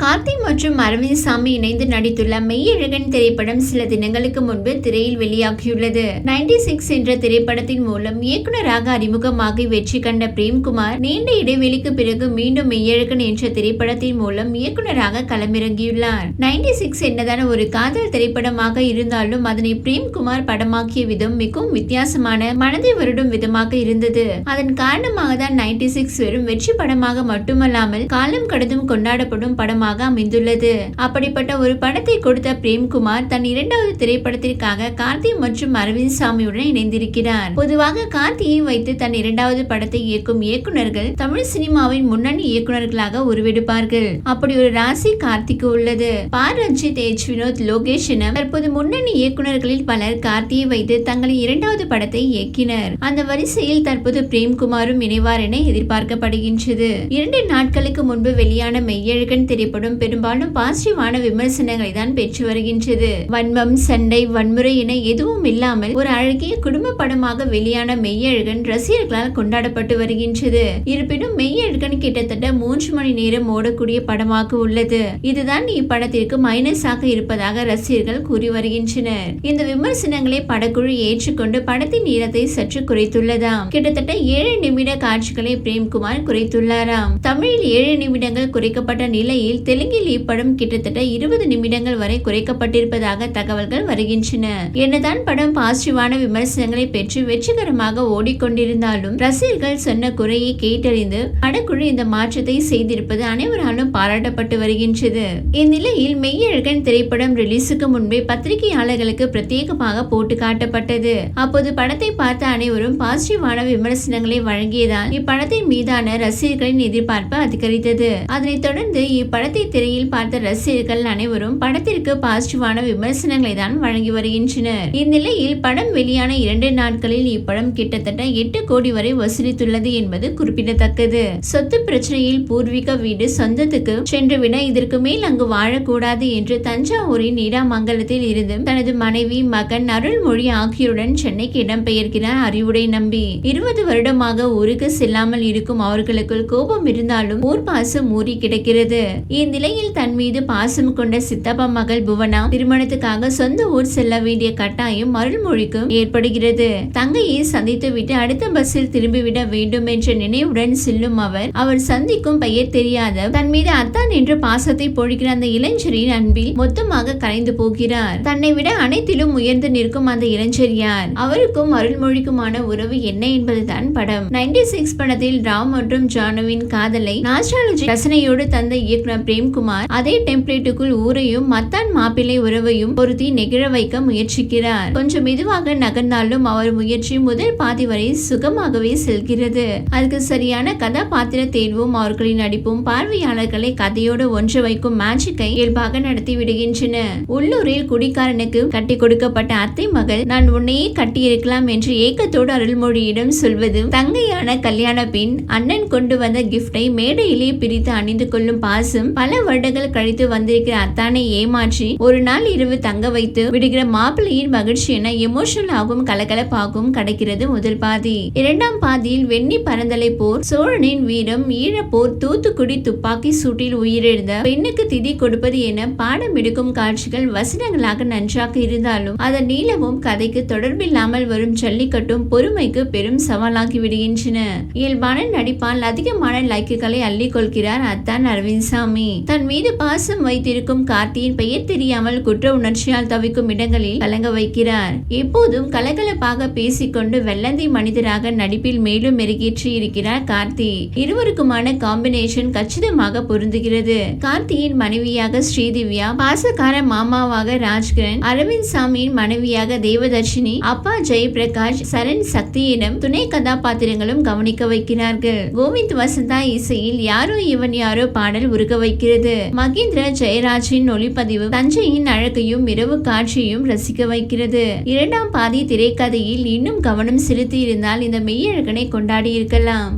கார்த்தி மற்றும் அரவிந்த் சாமி இணைந்து நடித்துள்ள மெய்யழகன் திரைப்படம் சில தினங்களுக்கு முன்பு திரையில் வெளியாகியுள்ளது. நைன்டி சிக்ஸ் என்ற திரைப்படத்தின் மூலம் இயக்குனராக அறிமுகமாகி வெற்றி கண்ட பிரேம்குமார் நீண்ட இடைவெளிக்கு பிறகு மீண்டும் மெய்யழகன் என்ற திரைப்படத்தின் மூலம் இயக்குனராக களமிறங்கியுள்ளார். நைன்டி சிக்ஸ் என்னதான ஒரு காதல் திரைப்படமாக இருந்தாலும் அதனை பிரேம்குமார் படமாக்கிய விதம் மிகவும் வித்தியாசமான மனதை வருடும் விதமாக இருந்தது. அதன் காரணமாக தான் நைன்டி சிக்ஸ் வெறும் வெற்றி படமாக மட்டுமல்லாமல் காலம் கடந்தும் கொண்டாடப்படும் படமாக படமாக அமைந்துள்ளது. அப்படிப்பட்ட ஒரு படத்தை கொடுத்த பிரேம்குமார் தன் இரண்டாவது திரைப்படத்திற்காக கார்த்தி மற்றும் அரவிந்த் சாமியுடன் இணைந்திருக்கிறார். பொதுவாக கார்த்தியை வைத்து தன் இரண்டாவது படத்தை இயக்கும் இயக்குநர்கள் தமிழ் சினிமாவின் முன்னணி இயக்குநர்களாக உருவெடுப்பார்கள். அப்படி ஒரு ராசி கார்த்திக்கு உள்ளது. பா. ரஞ்சித் எச். வினோத் லோகேஷ் என தற்போது முன்னணி இயக்குநர்களில் பலர் கார்த்தியை வைத்து தங்களின் இரண்டாவது படத்தை இயக்கினர். அந்த வரிசையில் தற்போது பிரேம்குமாரும் இணைவார் என எதிர்பார்க்கப்படுகின்றது. இரண்டு நாட்களுக்கு முன்பு வெளியான மெய்யழகன் திரைப்படம் பெரும்பாலும் பாசிட்டிவான விமர்சனங்களை தான் பெற்று வருகின்றது. வன்மம் சண்டை வன்முறை என எதுவும் இல்லாமல் ஒரு அழகிய குடும்ப படமாக வெளியான மெய்யழகன் ரசிகர்களால் கொண்டாடப்பட்டு வருகின்றது. இருப்பினும் மெய்யழகன் கிட்டத்தட்ட மூன்று மணி நேரம் ஓடக்கூடிய படமாக உள்ளது. இதுதான் இப்படத்திற்கு மைனஸாக இருப்பதாக ரசிகர்கள் கூறி வருகின்றனர். இந்த விமர்சனங்களை படக்குழு ஏற்றுக்கொண்டு படத்தின் நீளத்தை சற்று குறைத்துள்ளதாம். கிட்டத்தட்ட ஏழு நிமிட காட்சிகளை பிரேம்குமார் குறைத்துள்ளாராம். தமிழில் ஏழு நிமிடங்கள் குறைக்கப்பட்ட நிலையில் தெலுங்கில் இப்படம் கிட்டத்தட்ட இருபது நிமிடங்கள் வரை குறைக்கப்பட்டிருப்பதாக தகவல்கள் வருகின்றன. என்னதான் படம் பாசிட்டிவான விமர்சனங்களை பெற்று வெற்றிகரமாக ஓடிக்கொண்டிருந்தாலும் ரசிகர்கள் சொன்ன குறையை கேட்டறிந்து படக்குழு இந்த மாற்றத்தை செய்திருப்பது அனைவராலும் பாராட்டப்பட்டு வருகின்றது. இந்நிலையில் மெய்யழகன் திரைப்படம் ரிலீஸுக்கு முன்பே பத்திரிகையாளர்களுக்கு பிரத்யேகமாக போட்டு காட்டப்பட்டது. அப்போது படத்தை பார்த்த அனைவரும் பாசிட்டிவான விமர்சனங்களை வழங்கியதால் இப்படத்தின் மீதான ரசிகர்களின் எதிர்பார்ப்பு அதிகரித்தது. அதனைத் தொடர்ந்து இப்படத்தை திரையில் பார்த்த ரசிகர்கள் அனைவரும் படத்திற்கு பாசிட்டிவான விமர்சனங்களை தான் வழங்கி வருகின்றனர். இந்நிலையில் படம் வெளியான இரண்டு நாட்களில் இப்படம் கிட்டத்தட்ட எட்டு கோடி வரை வசூலித்துள்ளது என்பது குறிப்பிடத்தக்கது. சொத்து பிரச்சனையில் பூர்வீக வீடு சொந்தத்துக்கு சென்றுவிட இதற்கு மேல் அங்கு வாழக்கூடாது என்று தஞ்சாவூரின் நீடாமங்கலத்தில் இருந்து தனது மனைவி மகன் அருள்மொழி ஆகியோருடன் சென்னைக்கு இடம்பெயர்கிறார் அறிவுடை நம்பி. இருபது வருடமாக ஊருக்கு செல்லாமல் இருக்கும் அவர்களுக்குள் கோபம் இருந்தாலும் ஊர் பாசம் ஊறி கிடக்கிறது. இந்நிலையில் தன் மீது பாசம் கொண்ட சித்தப்பா மகள் புவனா திருமணத்துக்காக சொந்த ஊர் செல்ல வேண்டிய கட்டாயம் அருள்மொழிக்கும் ஏற்படுகிறது. தங்கையை சந்தித்துவிட்டு அடுத்த பஸ்ஸில் திரும்பிவிட வேண்டும் என்ற நினைவுடன் செல்லும் அவர் அவர் சந்திக்கும் பெயர் தெரியாத தன் மீது அத்தான் என்று பாசத்தை பொழிகிற அந்த இளைஞரின் அன்பில் மொத்தமாக கரைந்து போகிறார். தன்னை விட அனைத்திலும் உயர்ந்து நிற்கும் அந்த இளைஞர் யார்? அவருக்கும் அருள்மொழிக்குமான உறவு என்ன என்பதுதான் படம். நைன்டி சிக்ஸ் படத்தில் ராம் மற்றும் ஜானுவின் காதலை நாஸ்ட்ராலஜி ரசனையோடு தந்த இயக்குனர் பிரேம்குமார் அதே டெம்ப்ளேட்டுக்குள் ஊரையும் மத்தான் மாப்பிள்ளை உறவையும் பொருத்தி நெகிழ வைக்க முயற்சிக்கிறார். கொஞ்சம் மெதுவாக நகர்ந்தாலும் அவர் முயற்சி முதல் பாதி வரை சுகமாகவே செல்கிறது. அதுக்கு சரியான கதாபாத்திர தேர்வும் அவர்களின் நடிப்பும் பார்வையாளர்களை கதையோடு ஒன்று வைக்கும் மேஜிக்கை இயல்பாக நடத்தி விடுகின்றன. உள்ளூரில் குடிக்காரனுக்கு கட்டி கொடுக்கப்பட்ட அத்தை மகள் நான் உன்னையே கட்டியிருக்கலாம் என்று ஏக்கத்தோடு அருள்மொழியிடம் சொல்வது தங்கையான கல்யாண பின் அண்ணன் கொண்டு வந்த கிஃப்டை மேடையிலே பிரித்து அணிந்து கொள்ளும் பாசம் பல பல வருடங்கள் கழித்து வந்திருக்கிற அத்தானை ஏமாற்றி ஒரு நாள் இரவு தங்க வைத்து விடுகிற மாப்பிள்ளையின் மகிழ்ச்சி என எமோஷனல் ஆகும் கலகலப்பாகவும் கிடைக்கிறது முதல் பாதி. இரண்டாம் பாதியில் வெண்ணி பரந்தலை போர் சோழனின் வீரம் ஈழப்போர் தூத்துக்குடி துப்பாக்கி சூட்டில் உயிரிழந்த பெண்ணுக்கு திதி கொடுப்பது என பாடம் எடுக்கும் காட்சிகள் வசனங்களாக நன்றாக இருந்தாலும் அதன் நீளமும் கதைக்கு தொடர்பில்லாமல் வரும் ஜல்லிக்கட்டும் பொறுமைக்கு பெரும் சவாலாகி விடுகின்றன. இயல்பான நடிப்பால் அதிகமான லைக்குகளை அள்ளி கொள்கிறார் அத்தான் அரவிந்த் சாமி. தன் மீது பாசம் வைத்திருக்கும் கார்த்தியின் பெயர் தெரியாமல் குற்ற உணர்ச்சியால் தவிக்கும் இடங்களில் கலங்க வைக்கிறார். எப்போதும் கலகலப்பாக பேசிக்கொண்டு வெள்ளந்தி மனிதராக நடிப்பில் மேலும் மெருகேற்றி இருக்கிறார் கார்த்தி. இருவருக்குமான காம்பினேஷன் கச்சிதமாக பொருந்துகிறது. கார்த்தியின் மனைவியாக ஸ்ரீதிவ்யா பாசக்கார மாமாவாக ராஜ்கிரண் அரவிந்த் சாமியின் மனைவியாக தேவதர்ஷினி அப்பா ஜெயபிரகாஷ் சரண் சக்தியிடம் துணை கதாபாத்திரங்களும் கவனிக்க வைக்கிறார்கள். கோவிந்த் வசந்தா இசையில் யாரோ இவன் யாரோ பாடல் உருக இருக்கிறது மகேந்திர ஜெயராஜின் ஒளிப்பதிவு தஞ்சையின் அழகையும் இரவு காட்சியும் ரசிக்க வைக்கிறது. இரண்டாம் பாதி திரைக்கதையில் இன்னும் கவனம் செலுத்தி இருந்தால் இந்த மெய்யழகனை கொண்டாடி இருக்கலாம்